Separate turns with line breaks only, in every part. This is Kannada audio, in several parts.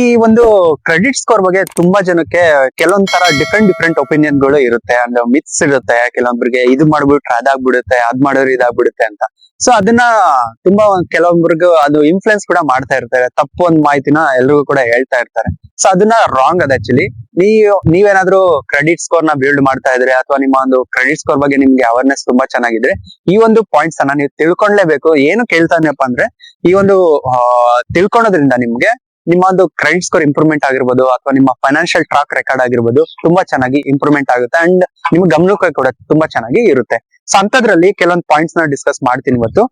ಈ ಒಂದು ಕ್ರೆಡಿಟ್ ಸ್ಕೋರ್ ಬಗ್ಗೆ ತುಂಬಾ ಜನಕ್ಕೆ ಕೆಲವೊಂದ್ ತರ ಡಿಫ್ರೆಂಟ್ ಡಿಫ್ರೆಂಟ್ ಒಪಿನಿಯನ್ಗಳು ಇರುತ್ತೆ. ಅಂದ್ರೆ ಮಿತ್ಸ್ ಇರುತ್ತೆ. ಕೆಲವೊಬ್ರಿಗೆ ಇದು ಮಾಡ್ಬಿಟ್ರೆ ಅದಾಗ್ಬಿಡುತ್ತೆ, ಅದ್ ಮಾಡಿದ್ರೆ ಇದಾಗ್ಬಿಡುತ್ತೆ ಅಂತ. ಸೊ ಅದನ್ನ ತುಂಬಾ ಕೆಲವೊಬ್ರಿಗೂ ಅದು ಇನ್ಫ್ಲುಯೆನ್ಸ್ ಕೂಡ ಮಾಡ್ತಾ ಇರ್ತಾರೆ. ತಪ್ಪು ಒಂದ್ ಮಾಹಿತಿನ ಎಲ್ರಿಗೂ ಕೂಡ ಹೇಳ್ತಾ ಇರ್ತಾರೆ. ಸೊ ಅದನ್ನ ರಾಂಗ್ ಅದ ಆಕ್ಚುಲಿ ನೀವು, ನೀವೇನಾದ್ರೂ ಕ್ರೆಡಿಟ್ ಸ್ಕೋರ್ನ ಬಿಲ್ಡ್ ಮಾಡ್ತಾ ಇದ್ರೆ ಅಥವಾ ನಿಮ್ಮ ಒಂದು ಕ್ರೆಡಿಟ್ ಸ್ಕೋರ್ ಬಗ್ಗೆ ನಿಮ್ಗೆ ಅವೇರ್ನೆಸ್ ತುಂಬಾ ಚೆನ್ನಾಗಿದ್ರೆ, ಈ ಒಂದು ಪಾಯಿಂಟ್ಸ್ ಅನ್ನ ನೀವು ತಿಳ್ಕೊಂಡ್ಲೇಬೇಕು ಏನು ಕೇಳ್ತಾನಪ್ಪ ಅಂದ್ರೆ, ಈ ಒಂದು ತಿಳ್ಕೊಳೋದ್ರಿಂದ ನಿಮ್ಗೆ ನಿಮ್ಮ ಒಂದು ಕ್ರೆಡಿಟ್ ಸ್ಕೋರ್ ಇಂಪ್ರೂವ್ಮೆಂಟ್ ಆಗಿರ್ಬೋದು ಅಥವಾ ನಿಮ್ಮ ಫೈನಾನ್ಷಿಯಲ್ ಟ್ರಾಕ್ ರೆಕಾರ್ಡ್ ಆಗಿರ್ಬೋದು ತುಂಬಾ ಚೆನ್ನಾಗಿ ಇಂಪ್ರೂವ್ಮೆಂಟ್ ಆಗುತ್ತೆ ಅಂಡ್ ನಿಮ್ಮ ಗಮನಕ್ಕೆ ಕೂಡ ತುಂಬಾ ಚೆನ್ನಾಗಿ ಇರುತ್ತೆ. ಸೊ ಅಂತದ್ರಲ್ಲಿ ಕೆಲವೊಂದು ಪಾಯಿಂಟ್ಸ್ನ ಡಿಸ್ಕಸ್ ಮಾಡ್ತೀನಿ ಇವತ್ತು.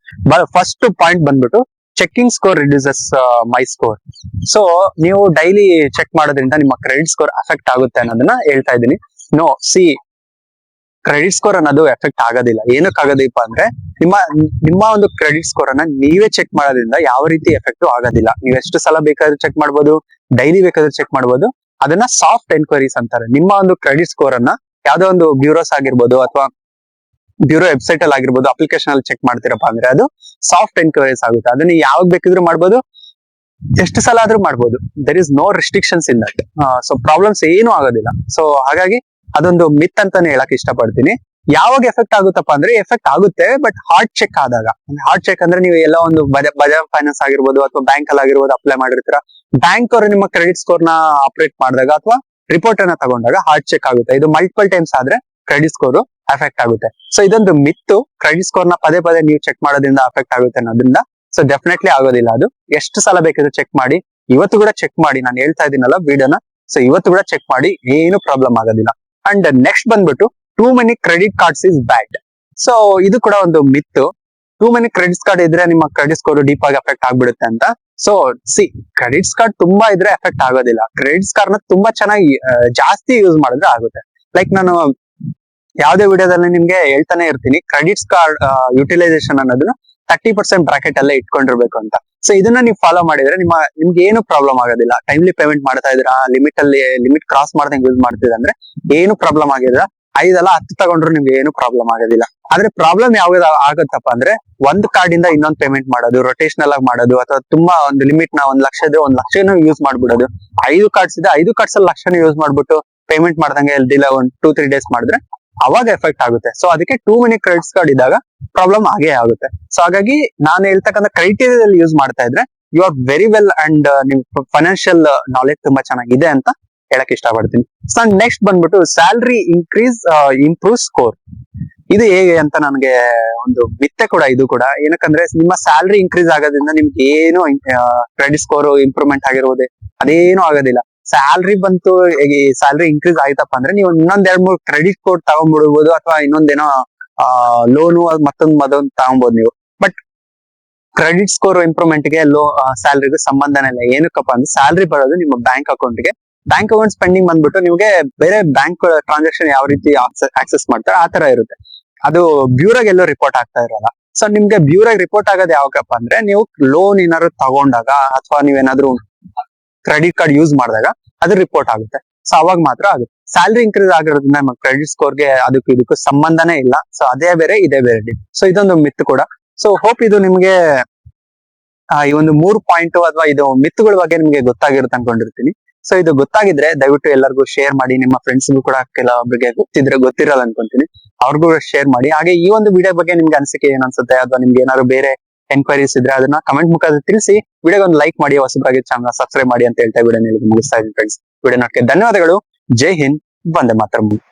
ಫಸ್ಟ್ ಪಾಯಿಂಟ್ ಬಂದ್ಬಿಟ್ಟು checking score reduces my score so ನೀವು ಡೈಲಿ ಚೆಕ್ ಮಾಡೋದ್ರಿಂದ ನಿಮ್ಮ ಕ್ರೆಡಿಟ್ ಸ್ಕೋರ್ ಅಫೆಕ್ಟ್ ಆಗುತ್ತೆ ಅನ್ನೋದನ್ನ ಹೇಳ್ತಾ ಇದ್ದೀನಿ. ನೋ ಸಿ ಕ್ರೆಡಿಟ್ ಸ್ಕೋರ್ ಅನ್ನೋದು ಎಫೆಕ್ಟ್ ಆಗೋದಿಲ್ಲ. ಏನಕ್ಕೆ ಆಗೋದಿಪ್ಪ ಅಂದ್ರೆ ನಿಮ್ಮ ನಿಮ್ಮ ಒಂದು ಕ್ರೆಡಿಟ್ ಸ್ಕೋರ್ ಅನ್ನ ನೀವೇ ಚೆಕ್ ಮಾಡೋದ್ರಿಂದ ಯಾವ ರೀತಿ ಎಫೆಕ್ಟ್ ಆಗೋದಿಲ್ಲ. ನೀವು ಎಷ್ಟು ಸಲ ಬೇಕಾದ್ರೂ ಚೆಕ್ ಮಾಡ್ಬೋದು ಡೈಲಿ ಬೇಕಾದ್ರೂ ಚೆಕ್ ಮಾಡ್ಬೋದು. ಅದನ್ನ ಸಾಫ್ಟ್ ಎನ್ಕ್ವೈರೀಸ್ ಅಂತಾರೆ. ನಿಮ್ಮ ಒಂದು ಕ್ರೆಡಿಟ್ ಸ್ಕೋರ್ ಅನ್ನ ಯಾವ್ದೋ ಒಂದು ಬ್ಯೂರೋಸ್ ಆಗಿರ್ಬೋದು ಅಥವಾ ಬ್ಯೂರೋ ವೆಬ್ಸೈಟ್ ಅಲ್ಲಿ ಆಗಿರ್ಬೋದು ಅಪ್ಲಿಕೇಶನ್ ಅಲ್ಲಿ ಚೆಕ್ ಮಾಡ್ತಿರಪ್ಪ ಅಂದ್ರೆ ಅದು ಸಾಫ್ಟ್ ಎನ್ಕ್ವೈರೀಸ್ ಆಗುತ್ತೆ. ಅದನ್ನ ಯಾವಾಗ ಬೇಕಿದ್ರು ಮಾಡ್ಬೋದು, ಎಷ್ಟು ಸಲ ಆದ್ರೂ ಮಾಡ್ಬೋದು. There is no restrictions in that so problems ಏನೂ ಆಗೋದಿಲ್ಲ. ಸೊ ಹಾಗಾಗಿ ಅದೊಂದು ಮಿತ್ ಅಂತಾನೆ ಹೇಳಕ್ ಇಷ್ಟಪಡ್ತೀನಿ. ಯಾವಾಗ ಎಫೆಕ್ಟ್ ಆಗುತ್ತಪ್ಪ ಅಂದ್ರೆ ಎಫೆಕ್ಟ್ ಆಗುತ್ತೆ ಬಟ್ ಹಾರ್ಟ್ ಚೆಕ್ ಆದಾಗ. ಹಾರ್ಟ್ ಚೆಕ್ ಅಂದ್ರೆ ನೀವು ಎಲ್ಲ ಒಂದು ಬಜ- ಬಜಾಜ್ ಫೈನಾನ್ಸ್ ಆಗಿರ್ಬೋದು ಅಥವಾ ಬ್ಯಾಂಕ್ ಅಲ್ಲಿ ಆಗಿರ್ಬೋದು ಅಪ್ಲೈ ಮಾಡಿರ್ತೀರ. ಬ್ಯಾಂಕ್ ಅವರು ನಿಮ್ಮ ಕ್ರೆಡಿಟ್ ಸ್ಕೋರ್ನ ಆಪರೇಟ್ ಮಾಡಿದಾಗ ಅಥವಾ ರಿಪೋರ್ಟ್ ಅನ್ನ ತಗೊಂಡಾಗ ಹಾರ್ಟ್ ಚೆಕ್ ಆಗುತ್ತೆ. ಇದು ಮಲ್ಟಿಪಲ್ ಟೈಮ್ಸ್ ಆದ್ರೆ ಕ್ರೆಡಿಟ್ ಸ್ಕೋರ್ ಎಫೆಕ್ಟ್ ಆಗುತ್ತೆ. ಸೊ ಇದೊಂದು ಮಿತ್ತು ಕ್ರೆಡಿಟ್ ಸ್ಕೋರ್ನ ಪದೇ ಪದೇ ನೀವು ಚೆಕ್ ಮಾಡೋದ್ರಿಂದ ಅಫೆಕ್ಟ್ ಆಗುತ್ತೆ ಅನ್ನೋದ್ರಿಂದ ಸೊ ಡೆಫಿನೆಟ್ಲಿ ಆಗೋದಿಲ್ಲ ಅದು. ಎಷ್ಟು ಸಲ ಬೇಕಿದ್ರು ಚೆಕ್ ಮಾಡಿ. ಇವತ್ತು ಕೂಡ ಚೆಕ್ ಮಾಡಿ. ನಾನು ಹೇಳ್ತಾ ಇದ್ದೀನಲ್ಲ ವಿಡಿಯೋನ ಸೊ ಇವತ್ತು ಕೂಡ ಚೆಕ್ ಮಾಡಿ. ಏನು ಪ್ರಾಬ್ಲಮ್ ಆಗೋದಿಲ್ಲ. ಅಂಡ್ ನೆಕ್ಸ್ಟ್ ಬಂದ್ಬಿಟ್ಟು too many credit cards is bad so ಇದು ಕೂಡ ಒಂದು myth. Too many credit card ಇದ್ರೆ ನಿಮ್ಮ ಕ್ರೆಡಿಟ್ ಸ್ಕೋರ್ ಡೀಪ್ ಆಗಿ ಎಫೆಕ್ಟ್ ಆಗ್ಬಿಡುತ್ತೆ ಅಂತ. ಸೊ ಸಿ ಕ್ರೆಡಿಟ್ ಕಾರ್ಡ್ ತುಂಬಾ ಇದ್ರೆ ಎಫೆಕ್ಟ್ ಆಗೋದಿಲ್ಲ. ಕ್ರೆಡಿಟ್ ಕಾರ್ಡ್ನ ತುಂಬಾ ಚೆನ್ನಾಗಿ ಜಾಸ್ತಿ ಯೂಸ್ ಮಾಡಿದ್ರೆ ಆಗುತ್ತೆ. ಲೈಕ್ ನಾನು ಯಾವ್ದೇ ವಿಡಿಯೋದಲ್ಲಿ ನಿಮ್ಗೆ ಹೇಳ್ತಾನೆ ಇರ್ತೀನಿ ಕ್ರೆಡಿಟ್ ಕಾರ್ಡ್ ಯುಟಿಲೈಸೇಷನ್ ಅನ್ನೋದನ್ನ ತರ್ಟಿ ಪರ್ಸೆಂಟ್ ಬ್ರಾಕೆಟ್ ಅಲ್ಲೇ ಇಟ್ಕೊಂಡಿರ್ಬೇಕು ಅಂತ. ಸೊ ಇದನ್ನ ನೀವು ಫಾಲೋ ಮಾಡಿದ್ರೆ ನಿಮ್ಮ, ನಿಮ್ಗೆ ಏನು ಪ್ರಾಬ್ಲಮ್ ಆಗೋದಿಲ್ಲ. ಟೈಮ್ಲಿ ಪೇಮೆಂಟ್ ಮಾಡ್ತಾ ಇದ್ರ ಲಿಮಿಟ್ ಅಲ್ಲಿ ಲಿಮಿಟ್ ಕ್ರಾಸ್ ಮಾಡ್ದಂಗೆ ಯೂಸ್ ಮಾಡ್ತಿದ್ರೆ ಅಂದ್ರೆ ಏನು ಪ್ರಾಬ್ಲಮ್ ಆಗಿದ್ರ ಐದಲ್ಲ ಹತ್ತು ತಗೊಂಡ್ರು ನಿಮ್ಗೆ ಏನು ಪ್ರಾಬ್ಲಮ್ ಆಗೋದಿಲ್ಲ. ಆದ್ರೆ ಪ್ರಾಬ್ಲಮ್ ಯಾವ ಆಗುತ್ತಪ್ಪ ಅಂದ್ರೆ ಒಂದ್ ಕಾರ್ಡ್ ಇಂದ ಇನ್ನೊಂದ್ ಪೇಮೆಂಟ್ ಮಾಡೋದು ರೊಟೇಷನಲ್ ಆಗಿ ಮಾಡೋದು, ಅಥವಾ ತುಂಬಾ ಒಂದು ಲಿಮಿಟ್ನ ಒಂದ್ ಲಕ್ಷ ಇದ್ರೆ ಒಂದ್ ಲಕ್ಷನೂ ಯೂಸ್ ಮಾಡ್ಬಿಡೋದು. ಐದು ಕಾರ್ಡ್ಸ್ ಇದೆ, ಐದು ಕಾರ್ಡ್ಸ್ ಅಲ್ಲಿ ಲಕ್ಷನ ಯೂಸ್ ಮಾಡ್ಬಿಟ್ಟು ಪೇಮೆಂಟ್ ಮಾಡ್ದಂಗೆ ಇಲ್ದಿಲ್ಲ, ಒಂದ್ ಟೂ ತ್ರೀ ಡೇಸ್ ಮಾಡಿದ್ರೆ ಅವಾಗ ಎಫೆಕ್ಟ್ ಆಗುತ್ತೆ. ಸೊ ಅದಕ್ಕೆ ಟೂ ಮೆನಿ ಕ್ರೆಡಿಟ್ಸ್ ಕಾರ್ಡ್ ಇದ್ದಾಗ ಪ್ರಾಬ್ಲಮ್ ಆಗೇ ಆಗುತ್ತೆ. ಸೊ ಹಾಗಾಗಿ ನಾನು ಹೇಳ್ತಕ್ಕಂಥ ಕ್ರೈಟೀರಿಯಾದಲ್ಲಿ ಯೂಸ್ ಮಾಡ್ತಾ ಇದ್ರೆ you are very well and ನಿಮ್ ಫೈನಾನ್ಷಿಯಲ್ ನಾಲೆಜ್ ತುಂಬಾ ಚೆನ್ನಾಗಿದೆ ಅಂತ ಹೇಳಕ್ ಇಷ್ಟಪಡ್ತೀನಿ. ಸೊ ನೆಕ್ಸ್ಟ್ ಬಂದ್ಬಿಟ್ಟು ಸ್ಯಾಲ್ರಿ ಇನ್ಕ್ರೀಸ್ ಇಂಪ್ರೂವ್ ಸ್ಕೋರ್ ಇದು ಹೇಗೆ ಅಂತ ನನಗೆ ಒಂದು ಮಿತ್ತೆ ಕೂಡ, ಇದು ಕೂಡ. ಏನಕ್ಕಂದ್ರೆ ನಿಮ್ಮ ಸ್ಯಾಲ್ರಿ ಇನ್ಕ್ರೀಸ್ ಆಗೋದ್ರಿಂದ ನಿಮ್ಗೆ ಏನು ಕ್ರೆಡಿಟ್ ಸ್ಕೋರ್ ಇಂಪ್ರೂವ್ಮೆಂಟ್ ಆಗಿರುವುದೇ ಅದೇನು ಆಗೋದಿಲ್ಲ. ಸ್ಯಾಲ್ರಿ ಬಂತು, ಈ ಸ್ಯಾಲ್ರಿ ಇನ್ಕ್ರೀಸ್ ಆಯ್ತಪ್ಪ ಅಂದ್ರೆ ನೀವು ಇನ್ನೊಂದ್ ಎರಡ್ ಮೂರು ಕ್ರೆಡಿಟ್ ಕೋಡ್ ತಗೊಂಡ್ಬಿಡ್ಬೋದು ಅಥವಾ ಇನ್ನೊಂದೇನೋ ಲೋನು ಮತ್ತೊಂದ್ ಮದೊಂದ್ ತಗೊಂಬೋದು ನೀವು. ಬಟ್ ಕ್ರೆಡಿಟ್ ಸ್ಕೋರ್ ಇಂಪ್ರೂವ್ಮೆಂಟ್ಗೆ ಲೋ ಸ್ಯಾಲ್ರಿಗೂ ಸಂಬಂಧನೇ ಇಲ್ಲ. ಏನಕ್ಕಪ್ಪ ಅಂದ್ರೆ ಸ್ಯಾಲ್ರಿ ಬರೋದು ನಿಮ್ಮ ಬ್ಯಾಂಕ್ ಅಕೌಂಟ್ಗೆ. ಬ್ಯಾಂಕ್ ಅಕೌಂಟ್ ಸ್ಪೆಂಡಿಂಗ್ ಬಂದ್ಬಿಟ್ಟು ನಿಮಗೆ ಬೇರೆ ಬ್ಯಾಂಕ್ ಟ್ರಾನ್ಸಾಕ್ಷನ್ ಯಾವ ರೀತಿ ಆಕ್ಸೆಸ್ ಮಾಡ್ತಾರೆ ಆ ತರ ಇರುತ್ತೆ. ಅದು ಬ್ಯೂರಾಗ್ ಎಲ್ಲೋ ರಿಪೋರ್ಟ್ ಆಗ್ತಾ ಇರಲ್ಲ. ಸೊ ನಿಮ್ಗೆ ಬ್ಯೂರಾಗ್ ರಿಪೋರ್ಟ್ ಆಗೋದು ಯಾವಾಗಪ್ಪ ಅಂದ್ರೆ ನೀವು ಲೋನ್ ಏನಾದ್ರು ತಗೊಂಡಾಗ ಅಥವಾ ನೀವೇನಾದ್ರೂ ಕ್ರೆಡಿಟ್ ಕಾರ್ಡ್ ಯೂಸ್ ಮಾಡಿದಾಗ ಅದು ರಿಪೋರ್ಟ್ ಆಗುತ್ತೆ. ಸೊ ಅವಾಗ ಮಾತ್ರ ಆಗುತ್ತೆ. ಸ್ಯಾಲ್ರಿ ಇನ್ಕ್ರೀಸ್ ಆಗಿರೋದ್ರಿಂದ ನಮ್ಮ ಕ್ರೆಡಿಟ್ ಸ್ಕೋರ್ಗೆ ಅದಕ್ಕೂ ಇದಕ್ಕೂ ಸಂಬಂಧನೇ ಇಲ್ಲ. ಸೊ ಅದೇ ಬೇರೆ, ಇದೇ ಬೇರೆ ಸೊ ಇದೊಂದು ಮಿತ್ ಕೂಡ. ಸೊ ಹೋಪ್ ಇದು ನಿಮ್ಗೆ ಈ ಒಂದು ಮೂರು ಪಾಯಿಂಟ್ ಅಥವಾ ಇದು ಮಿತ್ಗಳ ಬಗ್ಗೆ ನಿಮ್ಗೆ ಗೊತ್ತಾಗಿರುತ್ತೆ ಅನ್ಕೊಂಡಿರ್ತೀನಿ. ಸೊ ಇದು ಗೊತ್ತಾಗಿದ್ರೆ ದಯವಿಟ್ಟು ಎಲ್ಲರಿಗೂ ಶೇರ್ ಮಾಡಿ. ನಿಮ್ಮ ಫ್ರೆಂಡ್ಸ್ಗೂ ಕೂಡ ಕೆಲವೊಬ್ಬರಿಗೆ ಗೊತ್ತಿದ್ರೆ ಗೊತ್ತಿರಲ್ಲ ಅನ್ಕೊಂತೀನಿ. ಅವ್ರಿಗೂ ಶೇರ್ ಮಾಡಿ. ಹಾಗೆ ಈ ಒಂದು ವಿಡಿಯೋ ಬಗ್ಗೆ ನಿಮ್ಗೆ ಅನಿಸಿಕೆ ಏನ್ ಅನ್ಸುತ್ತೆ? ಅಥವಾ ನಿಮ್ಗೆ ಏನಾದ್ರು ಬೇರೆ ಎನ್ಕ್ವೈರೀಸ್ ಇದ್ರೆ ಅದನ್ನ ಕಮೆಂಟ್ ಮುಖಾಂತರ ತಿಳಿಸಿ ವಿಡಿಯೋಗೆ ಒಂದು ಲೈಕ್ ಮಾಡಿ ಹೊಸಬರಾಗಿ ಚಾನಲ್ ಸಬ್ಸ್ಕ್ರೈಬ್ ಮಾಡಿ ಅಂತ ಹೇಳ್ತಾ ವಿಡಿಯೋ ಮುಗಿಸ್ತಾ ಇದ್ದೀನಿ ಫ್ರೆಂಡ್ಸ್ ವಿಡಿಯೋ ನೋಡಕ್ಕೆ ಧನ್ಯವಾದಗಳು. ಜೈ ಹಿಂದ್. ಬಂದೆ ಮಾತ್ರ.